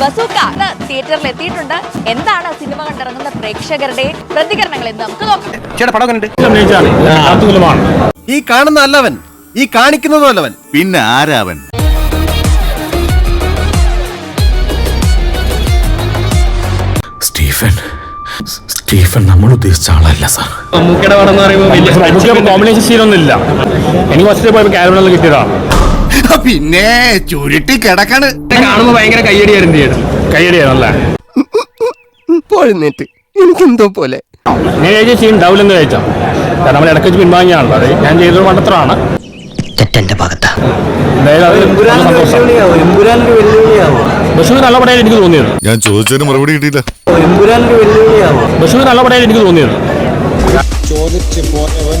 Bazooka ഇന്ന് തിയേറ്ററിൽ എത്തിയിട്ടുണ്ട് എന്താണ് സിനിമ കണ്ടിറങ്ങുന്ന പ്രേക്ഷകരുടെ പ്രതികരണങ്ങൾ എന്ന് നമുക്ക് നോക്കാം. ഈ കാണുന്ന അല്ലവൻ ഈ കാണിക്കുന്നതും അല്ലവൻ പിന്നെ ആരാവൻ? സ്റ്റീഫൻ. സ്റ്റീഫൻ നമ്മൾ ഉദ്ദേശിച്ച ആളല്ല സാർ. കോമ്പിനേഷൻ സീനൊന്നും ഇല്ല. എനിക്ക് ഫസ്റ്റ് പോയപ്പോൾ ക്യാരമെല്ലാം കിട്ടിയതാണ് പിന്നെ ചുരുട്ടി കിടക്കണ്. കാണുമ്പോ ഭയങ്കര കയ്യടിയായിരുന്നു ചേട്ടൻ. കയ്യടിയാണല്ലേ എനിക്ക് എനിക്കെന്തോ പോലെ. കഴിച്ച സീൻ ഉണ്ടാവില്ലെന്ന് കഴിച്ചാ കാരണം നമ്മൾ ഇടയ്ക്ക് വെച്ച് പിൻവാങ്ങിയാണല്ലോ അത് ഞാൻ തെറ്റെന്റെ ഭാഗത്താ. ബഷീർ നല്ല പടയായിട്ട് എനിക്ക് തോന്നിയത്. ഞാൻ ചോദിച്ചതിന് മറുപടി കിട്ടിയില്ല. ബഷീർ നല്ല പടയായിട്ട് എനിക്ക് തോന്നിയത്. ചോദിച്ചു പോയവൻ